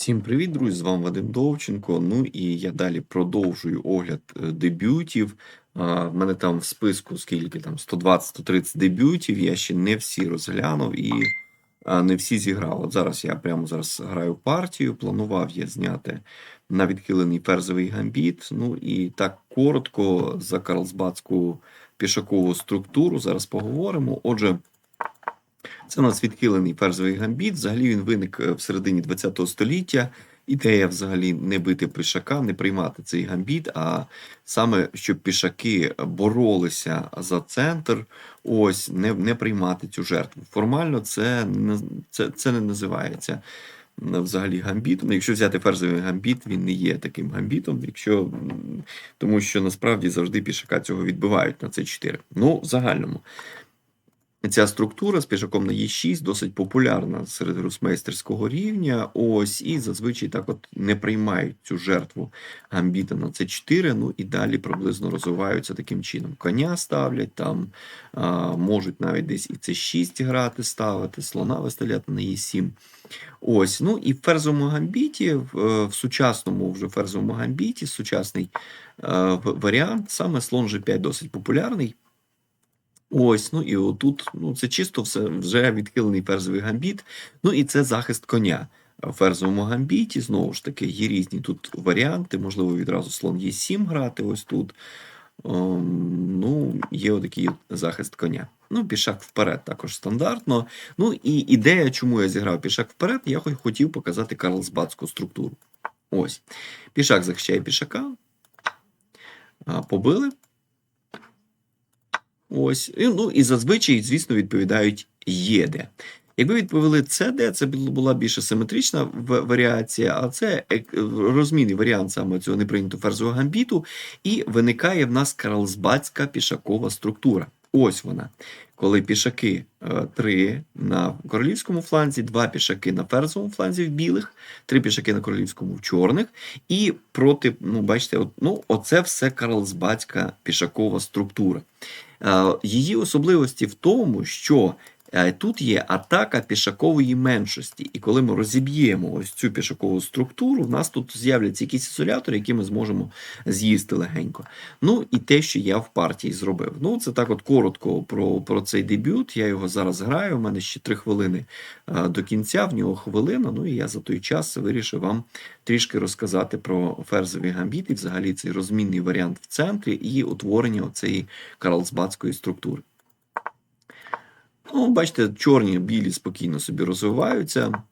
Всім привіт, друзі! З вами Вадим Довченко. Ну і я далі продовжую огляд е, дебютів. В мене там в списку скільки там 120-130 дебютів. Я ще не всі розглянув і не всі зіграв. От зараз я прямо зараз граю партію. Планував я зняти на відхилений ферзовий гамбіт. Ну і так коротко за карлсбадську пішакову структуру. Зараз поговоримо. Отже. Це у нас відхилений ферзовий гамбіт. Взагалі він виник е, в середині ХХ століття. Ідея взагалі не бити пішака, не приймати цей гамбіт, а саме щоб пішаки боролися за центр, ось не не приймати цю жертву. Формально це це, це не називається взагалі гамбітом. Ну, якщо взяти ферзовий гамбіт, він не є таким гамбітом, якщо тому що насправді завжди пішака цього відбивають на це 4. Ну, в загальному. Ця структура з пішаком на Е6 досить популярна серед русмейстерського рівня. Ось, і зазвичай так от не приймають цю жертву гамбіта на С4, ну і далі приблизно розвиваються таким чином. Коня ставлять там, а, можуть навіть десь і С6 грати, ставити, слона виставляти на Е7. Ось, ну і в ферзовому гамбіті, в, в сучасному вже ферзовому гамбіті, сучасний а, варіант, саме слон G5 досить популярний. Ось, ну і отут ну, це чисто все вже відхилений ферзовий гамбіт. Ну і це захист коня. В ферзовому гамбіті, знову ж таки, є різні тут варіанти. Можливо, відразу слон Е7 грати ось тут. Ем, ну, Є отакий захист коня. Ну, пішак вперед також стандартно. Ну і ідея, чому я зіграв пішак вперед, я хотів показати Карлсбадську структуру. Ось. Пішак захищає пішака. Побили. Ось, і, ну і зазвичай, звісно, відповідають єде. Якби відповіли CD, це була більше симетрична варіація, а це розмінний варіант саме цього неприйнятого ферзового гамбіту, і виникає в нас карлсбадська пішакова структура. Ось вона. Коли пішаки 3 е, на королівському фланзі, два пішаки на ферзовому фланзі в білих, три пішаки на королівському в чорних. І проти, ну, бачите, от, ну, оце все карлсбадська пішакова структура. Е, її особливості в тому, що тут є атака пішакової меншості, і коли ми розіб'ємо ось цю пішакову структуру, в нас тут з'являться якісь ізолятори, які ми зможемо з'їсти легенько. Ну і те, що я в партії зробив. Ну, це так от коротко про про цей дебют. Я його зараз граю. У мене ще три хвилини е, до кінця, в нього хвилина. Ну і я за той час вирішив вам трішки розказати про ферзові гамбіти, взагалі цей розмінний варіант в центрі і утворення цієї карлсбадської структури. Ну, бачите, чорні, білі спокійно собі розвиваються.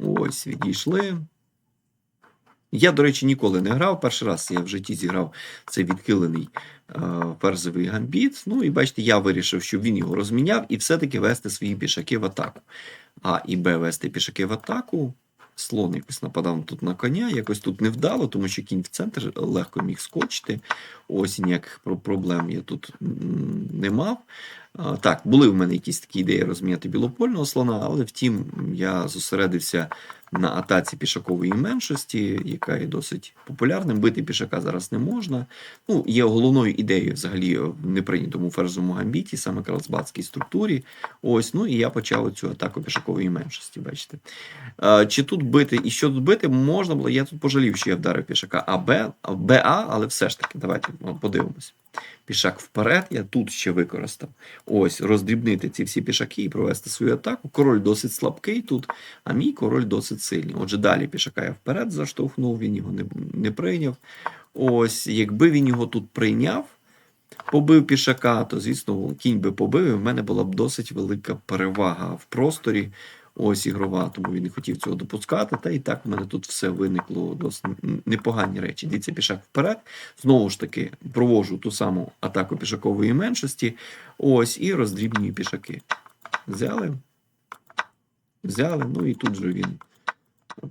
Ось, відійшли. Я, до речі, ніколи не грав. Перший раз я в житті зіграв цей відхилений е, ферзовий гамбіт. Ну, і бачите, я вирішив, щоб він його розміняв і все-таки вести свої пішаки в атаку. А і Б вести пішаки в атаку. Слон якось нападав тут на коня, якось тут не вдало, тому що кінь в центр легко міг скочити. Ось ніяких проблем я тут не мав. Так, були в мене якісь такі ідеї розміняти білопольного слона, але втім, я зосередився на атаці пішакової меншості, яка є досить популярним. Бити пішака зараз не можна. Ну, Є головною ідеєю взагалі в неприйнятому ферзовому гамбіті, саме карлсбадській структурі. Ось, ну і я почав цю атаку пішакової меншості. бачите. Чи тут бити і що тут бити можна було? Я тут пожалів, що я вдарив пішака А, Б, БА, але все ж таки, давайте подивимось. Пішак вперед, я тут ще використав. Ось, роздрібнити ці всі пішаки і провести свою атаку. Король досить слабкий тут, а мій король досить сильний. Отже, далі пішака я вперед заштовхнув, він його не, не прийняв. Ось, якби він його тут прийняв, побив пішака, то, звісно, кінь би побив, і в мене була б досить велика перевага в просторі ось ігрова, тому він не хотів цього допускати. Та і так в мене тут все виникло досить непогані речі. Дивіться, пішак вперед. Знову ж таки, провожу ту саму атаку пішакової меншості. Ось, і роздрібнюю пішаки. Взяли. Взяли, ну і тут же він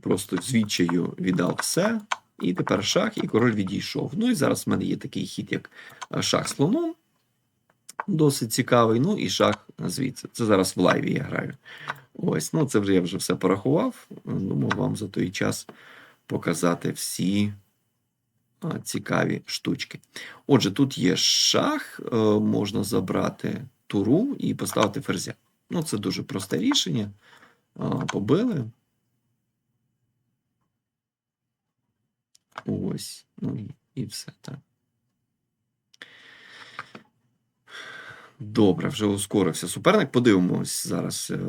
просто звідчаю віддав все. І тепер шах, і король відійшов. Ну і зараз в мене є такий хід, як шах слоном. Досить цікавий. Ну і шах звідси. Це зараз в лайві я граю. Ось, ну це вже я вже все порахував. Думаю, вам за той час показати всі цікаві штучки. Отже, тут є шах, е, можна забрати туру і поставити ферзя. Ну, це дуже просте рішення. Побили. Ось. Ну і, і все так. Добре, вже ускорився суперник. Подивимось зараз е,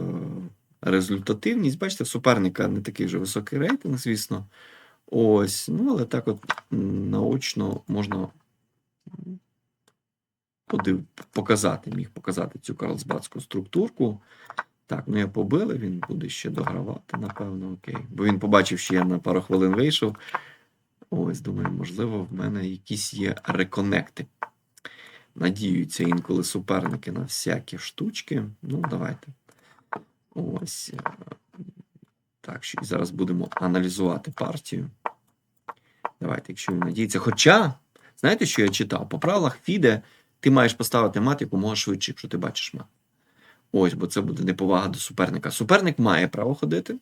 результативність. Бачите, в суперника не такий вже високий рейтинг, звісно. Ось. Ну, але так от наочно можна подив... показати, міг показати цю карлсбадську структурку. Так, ну я побили, він буде ще догравати, напевно, окей. Бо він побачив, що я на пару хвилин вийшов. Ось, думаю, можливо, в мене якісь є реконекти. Надіються інколи суперники на всякі штучки. Ну, давайте. Ось. е, Так, що і зараз будемо аналізувати партію. Давайте, якщо він надіється. Хоча, знаєте, що я читав? По правилах Фіде ти маєш поставити мат якомога швидше, якщо ти бачиш мат. Ось, бо це буде неповага до суперника. Суперник має право ходити.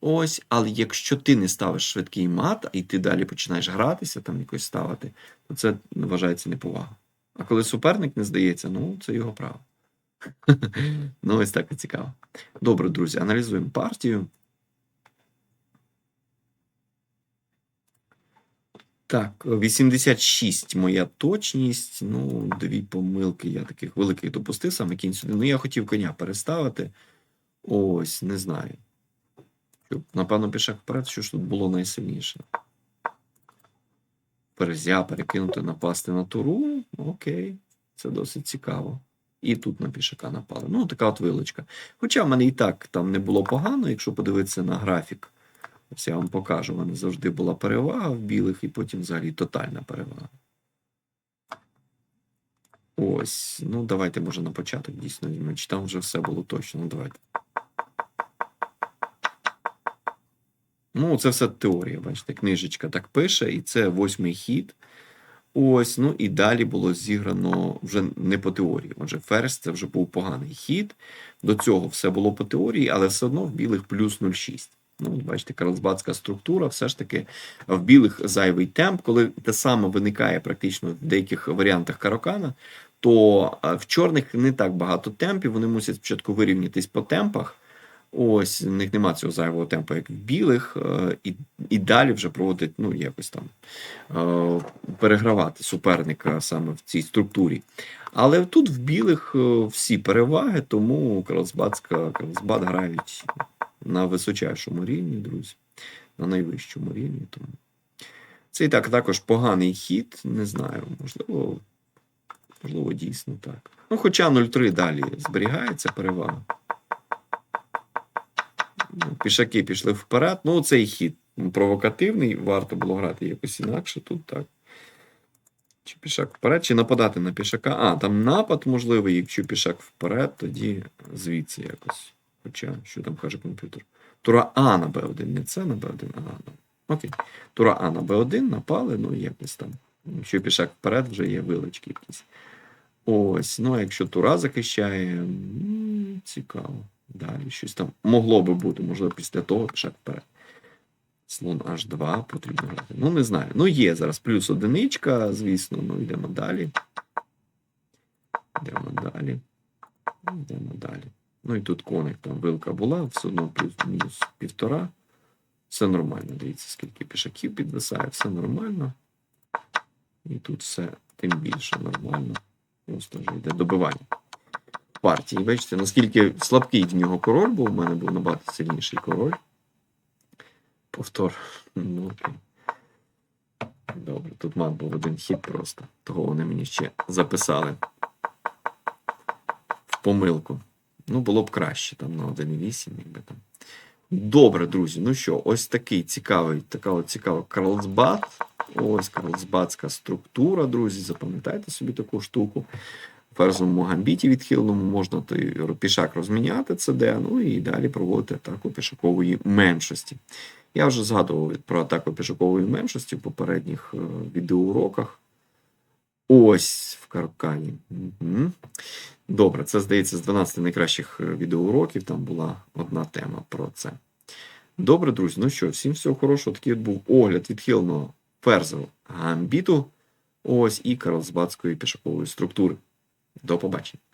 Ось, але якщо ти не ставиш швидкий мат, і ти далі починаєш гратися, там якось ставити, то це вважається неповага. А коли суперник не здається, ну це його право. Ну, ось так і цікаво. Добре, друзі, аналізуємо партію. Так, 86 моя точність. Ну, дві помилки я таких великих допустив, саме кінь сюди. Ну, я хотів коня переставити. Ось, не знаю. Щоб, напевно, пішак вперед, що ж тут було найсильніше. Перезя перекинути, напасти на туру. Окей, це досить цікаво. І тут на пішака напали. Ну, така от вилочка. Хоча в мене і так там не було погано, якщо подивитися на графік. Ось я вам покажу, в мене завжди була перевага в білих, і потім взагалі тотальна перевага. Ось. Ну, давайте, може, на початок дійсно візьмемо. Чи там вже все було точно. Ну, давайте. Ну, це все теорія, бачите, книжечка так пише, і це восьмий хід. Ось, ну і далі було зіграно вже не по теорії. Отже, ферзь це вже був поганий хід. До цього все було по теорії, але все одно в білих плюс 0,6. Ну, бачите, карлсбадська структура, все ж таки в білих зайвий темп, коли те саме виникає практично в деяких варіантах карокана, то в чорних не так багато темпів. Вони мусять спочатку вирівнятись по темпах. Ось, в них нема цього зайвого темпу, як в білих, е, і, і далі вже проводить, ну, якось там е, перегравати суперника саме в цій структурі. Але тут в білих е, всі переваги, тому Карлсбадська Карлсбад грають на височайшому рівні, друзі, на найвищому рівні. Тому це і так також поганий хід, не знаю, можливо, можливо, дійсно так. Ну, хоча 0-3 далі зберігається перевага. Пішаки пішли вперед. Ну, цей хід провокативний, варто було грати якось інакше тут, так. Чи пішак вперед, чи нападати на пішака. А, там напад можливий, якщо пішак вперед, тоді звідси якось. Хоча, що там каже комп'ютер? Тура А на Б1, не це на Б1, а ну, Окей. Тура А на Б1 напали, ну якось там. Якщо пішак вперед, вже є вилочки якісь. Ось, ну а якщо Тура захищає, цікаво. Далі щось там могло би бути, можливо, після того пішак вперед. Слон H2 потрібно грати. Ну, не знаю. Ну, є зараз плюс одиничка, звісно. Ну, йдемо далі. Йдемо далі. Йдемо далі. Ну і тут коник, там вилка була, все одно плюс-мінус півтора. Все нормально. Дивіться, скільки пішаків підвисає, все нормально. І тут все тим більше нормально. Просто вже йде добивання партії. Бачите, наскільки слабкий в нього король був, у мене був набагато сильніший король. Повтор. Ну, окей. Добре, тут мат був один хід просто. Того вони мені ще записали в помилку. Ну, було б краще там на 1.8, якби там. Добре, друзі. Ну що, ось такий цікавий, така от цікава Карлсбад. Ось Карлсбадська структура, друзі. Запам'ятайте собі таку штуку. Ферзовому гамбіті відхиленому можна пішак розміняти ЦД, ну і далі проводити атаку пішакової меншості. Я вже згадував про атаку пішакової меншості в попередніх е, відеоуроках. Ось в Каркані. Угу. Добре, це здається з 12 найкращих е, відеоуроків. Там була одна тема про це. Добре, друзі. Ну що, всім всього хорошого. Такий от був огляд відхиленого ферзового гамбіту. Ось і карлсбадської пішакової структури. До побачення.